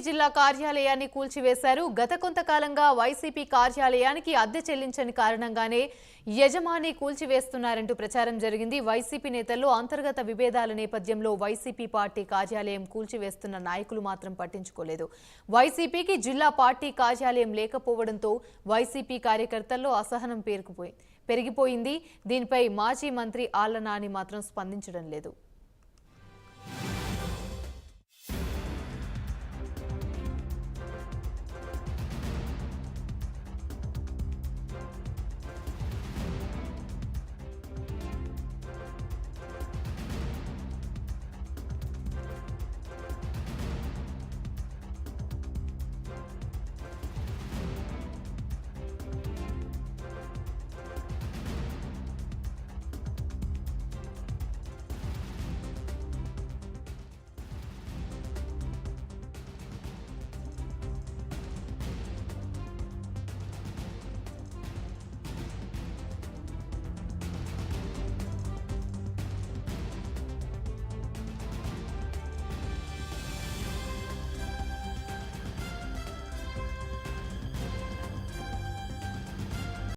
జిల్లా కార్యాలయాన్ని కూల్చివేశారు. గత కొంతకాలంగా వైసీపీ కార్యాలయానికి అద్దె చెల్లించని కారణంగానే యజమాని కూల్చివేస్తున్నారంటూ ప్రచారం జరిగింది. వైసీపీ నేతల్లో అంతర్గత విభేదాల నేపథ్యంలో వైసీపీ పార్టీ కార్యాలయం కూల్చివేస్తున్న నాయకులు మాత్రం పట్టించుకోలేదు. వైసీపీకి జిల్లా పార్టీ కార్యాలయం లేకపోవడంతో వైసీపీ కార్యకర్తల్లో అసహనం పేరుకుపోయింది పెరిగిపోయింది. దీనిపై మాజీ మంత్రి ఆళ్ళ నాని మాత్రం స్పందించడం లేదు.